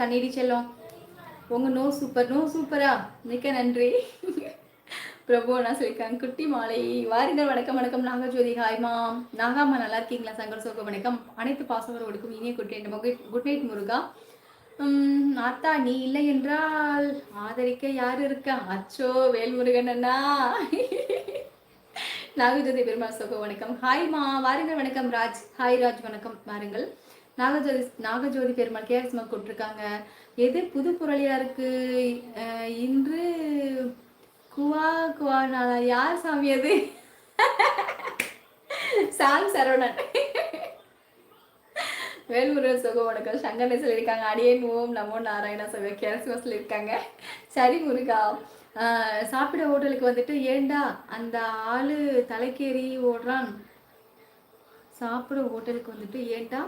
தண்ணீடி செல்லம். உங்க no super no சூப்பரா மிக்க நன்றி. பிரபு நான் சொல்லியிருக்காங்க குட்டி மாலை. வாரிதர் வணக்கம் வணக்கம் நாகஜோதி. ஹாய்மா நாகாமா நல்லா இருக்கீங்களா? சங்கர் சோக வணக்கம். அனைத்து பாசவர்களுக்கும் இனிய குட் நைட் குட் நைட் முருகா. அத்தா நீ இல்லை என்றால் ஆதரிக்க யார் இருக்கா? அச்சோ வேல்முருகன் அண்ணா. நாகஜோதி பெருமாள் சோக வணக்கம். ஹாய்மா வாருங்கள் வணக்கம் ராஜ். ஹாய் ராஜ் வணக்கம். வாருங்கள். நாகஜோதி நாகஜோதி பெருமாள் கேஎஸ்மா கொடுத்துருக்காங்க. எது புது புரளியா இருக்கு? இன்று குவா குவா நாளா? யார் சாமி அது? சாங் சரவணன். வேல்முருகன் சுகம் வணக்கம் சங்கரனை சொல்லியிருக்காங்க. அடியேன் ஓம் நமோ நாராயணா சொல்ல கேரஸ்மா சொல்லியிருக்காங்க. சரி முருகா. சாப்பிட ஹோட்டலுக்கு வந்துட்டு ஏண்டா அந்த ஆளு தலைக்கேறி ஓடுறான்? சாப்பிட ஹோட்டலுக்கு வந்துட்டு ஏண்டா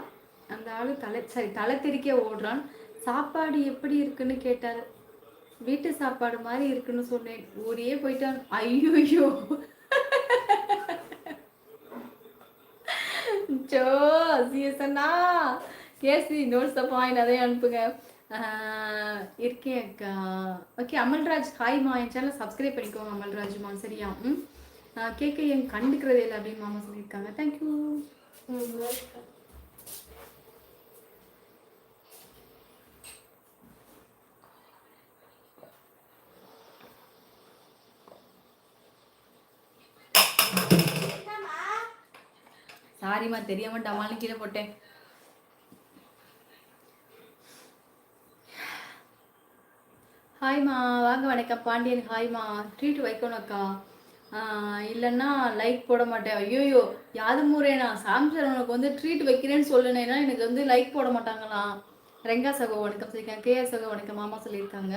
அந்த ஆள் தலை சரி தலை திரிக்க ஓடுறான். சாப்பாடு எப்படி இருக்குன்னு கேட்டார். வீட்டு சாப்பாடு மாதிரி இருக்குன்னு சொன்னேன். ஊரையே போயிட்டான். ஐயோ சோ சிஎஸ்அண்ணா கேசி நோட்ஸ் பாயிண்ட் அதையும் அனுப்புங்க. இருக்கேன் அக்கா. ஓகே அமல்ராஜ் ஹாய்மா என் சேனல் சப்ஸ்கிரைப் பண்ணிக்கோங்க அமல்ராஜ்மா சரியா? ம்? கேட்க என் கண்டுக்கிறதே இல்லை அப்படின்னு மாமா சொல்லியிருக்காங்க. தேங்க்யூ சாரிம்மா தெரியாம டமாலும் கீழே போட்டேன். ஹாய்மா வாங்க வணக்கம். பாண்டியன் ஹாய்மா ட்ரீட் வைக்கணும் அக்கா. இல்லைன்னா லைக் போட மாட்டேன். ஐயோயோ யாது முறைனா சாம்சங் உனக்கு வந்து ட்ரீட் வைக்கிறேன்னு சொல்லுனேன்னா எனக்கு வந்து லைக் போட மாட்டாங்களாம். ரெங்கா சகோ வணக்கம் சொல்லியிருக்காங்க. கேஆர் சகோ வணக்கம். மாமா சொல்லியிருக்காங்க.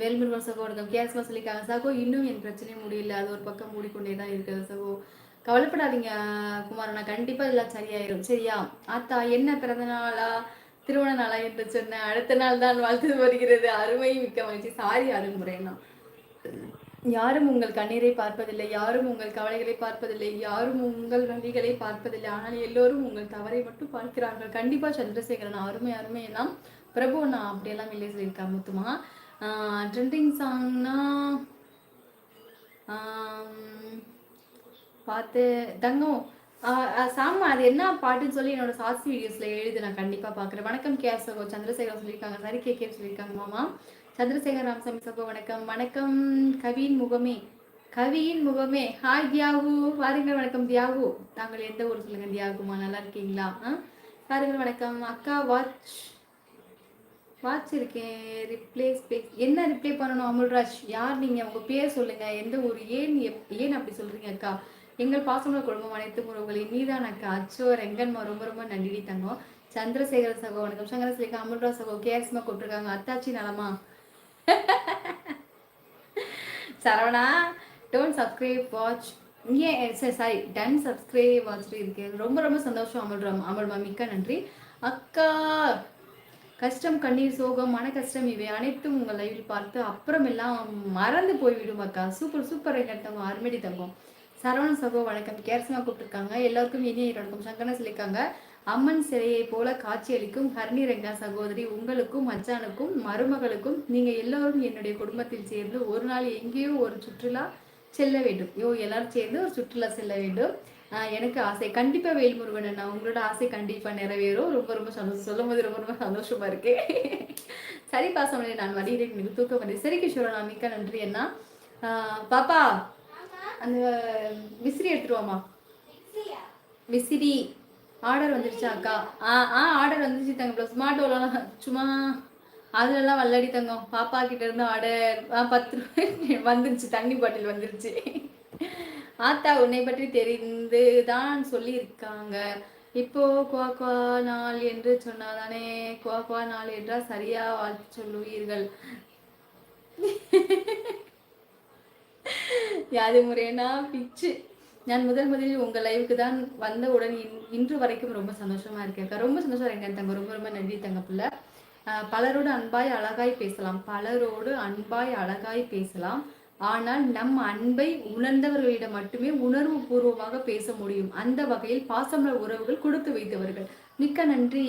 வேல்முருகன் சகோ வணக்கம் கேஸ் சொல்லியிருக்காங்க சகோ இன்னும் என் பிரச்சனையும் முடியல. அது ஒரு பக்கம் மூடிக்கொண்டே தான் இருக்குது சகோ. கவலைப்படாதீங்க குமார் நான் கண்டிப்பாக எல்லாம் சரியாயிரும். சரியா? ஆத்தா என்ன பிறந்த நாளா? திருமண நாளா என்று சொன்னேன் அடுத்த நாள் தான் வாழ்த்து வருகிறது. அருமை மிக்க மகிழ்ச்சி. சாரி அருமுறைனா யாரும் உங்கள் கண்ணீரை பார்ப்பதில்லை. யாரும் உங்கள் கவலைகளை பார்ப்பதில்லை. யாரும் உங்கள் வங்கிகளை பார்ப்பதில்லை. ஆனால் எல்லோரும் உங்கள் தவறை மட்டும் பார்க்கிறார்கள். கண்டிப்பா சந்திரசேகரன் அருமை அருமை. எல்லாம் பிரபு நான் அப்படியெல்லாம் வெளியே சொல்லியிருக்கா முத்துமா. ட்ரெண்டிங் சாங்னா பார்த்து தங்கம். சாமா அது என்ன பாட்டுன்னு சொல்லி என்னோட சாட்சி வீடியோஸ்ல எழுது நான் கண்டிப்பா பாக்குறேன் வணக்கம் கே சகோ சந்திரசேகர் சொல்லியிருக்காங்க. சரி கே கே சொல்லியிருக்காங்க மாமா. சந்திரசேகர் ராமசாமி சகோ வணக்கம். வணக்கம் கவியின் முகமே. கவியின் முகமே. ஹாய் தியாகு. பாருங்கள் வணக்கம் தியாகு. தாங்கள் எந்த ஊர் சொல்லுங்க தியாகுமா? நல்லா இருக்கீங்களா? பாருங்கள் வணக்கம். அக்கா வாட்ச் வாட்ச் இருக்கேன் ரிப்ளேஸ் என்ன ரிப்ளே பண்ணணும் அமுல்ராஜ்? யார் நீங்கள் உங்கள் பேர் சொல்லுங்கள் எந்த ஊர்? ஏன் ஏன் அப்படி சொல்கிறீங்க அக்கா? எங்கள் பாசமுள்ள குடும்பம் அனைத்து உறவுகளையும் நீதான் அக்கா. அச்சோ ரெங்கன்மா ரொம்ப ரொம்ப நன்றி தங்கம். சந்திரசேகர சகோ வணக்கம். சங்கரசேகர் அமுல்ராஜ் சகோ கேஎஸ்மா கூப்பிட்டுருக்காங்க. அத்தாச்சி நலமா? சரவணா டோன்ட் சப்ஸ்கிரைப் வாட்ச் ஏன் சரி சாரி டன் சப்ஸ்கிரைப் வாட்ச் இருக்கு. ரொம்ப ரொம்ப சந்தோஷம் அமல்ராம் அமல்மா மிக்க நன்றி. அக்கா கஷ்டம் கண்ணீர் சோகம் மன கஷ்டம் இவை அனைத்தும் உங்கள் லைவில் பார்த்து அப்புறம் எல்லாம் மறந்து போய்விடும் அக்கா. சூப்பர் சூப்பர் தங்கம் அருமடி தங்கம். சரவண சகோ வணக்கம். கேரசமா கூப்பிட்டுருக்காங்க. எல்லாருக்கும் இனிய வணக்கம் சங்கன சொல்லியிருக்காங்க. அம்மன் சிலையை போல காட்சியளிக்கும் ஹர்னி ரெங்கா சகோதரி. உங்களுக்கும் மச்சானுக்கும் மருமகளுக்கும் நீங்க எல்லோரும் என்னுடைய குடும்பத்தில் சேர்ந்து ஒரு நாள் எங்கேயோ ஒரு சுற்றுலா செல்ல வேண்டும். யோ எல்லாரும் சேர்ந்து ஒரு சுற்றுலா செல்ல வேண்டும். எனக்கு ஆசை. கண்டிப்பா வேல்முருகன் அண்ணா உங்களோட ஆசை கண்டிப்பா நிறைவேறும். ரொம்ப ரொம்ப சந்தோஷம். சொல்லும் போது ரொம்ப ரொம்ப சந்தோஷமா இருக்கு. சரி பாசமலை நான் வருகிறேன் எனக்கு தூக்கம் வந்து. சரி கிஷோரா நான் மிக்க நன்றி அண்ணா. பாப்பா அந்த விசிறி எடுத்துருவோமா? விசிறி. ஆர்டர் வந்துருச்சா அக்கா? ஆ ஆ ஆர்டர் வந்துருச்சு தங்க ப்ளஸ் ஸ்மார்ட்டோலாம் சும்மா அதுலலாம் வல்லடி தங்கம். பாப்பா கிட்ட இருந்து ஆர்டர் ஆ பத்து ரூபாய் வந்துருச்சு. தண்ணி பாட்டில் வந்துருச்சு. ஆத்தா உன்னை பற்றி தெரிந்து தான் சொல்லியிருக்காங்க. இப்போ குவா குவா நாள் என்று சொன்னாதானே? குவா குவா நாள் என்றால் சரியா வாழ்த்து சொல்லுவீர்கள். யாது முறையனா பிச்சு. நான் முதல் முதலில் உங்கள் லைவுக்கு தான் வந்தவுடன் இன்று வரைக்கும் ரொம்ப சந்தோஷமா இருக்கேன் ரொம்ப சந்தோஷம் இருக்கேன் தங்க. ரொம்ப ரொம்ப நன்றி தங்க பிள்ளை. பலரோடு அன்பாய் அழகாய் பேசலாம். பலரோடு அன்பாய் அழகாய் பேசலாம். ஆனால் நம் அன்பை உணர்ந்தவர்களிடம் மட்டுமே உணர்வு பூர்வமாக பேச முடியும். அந்த வகையில் பாசமல உறவுகள் கொடுத்து வைத்தவர்கள். மிக்க நன்றி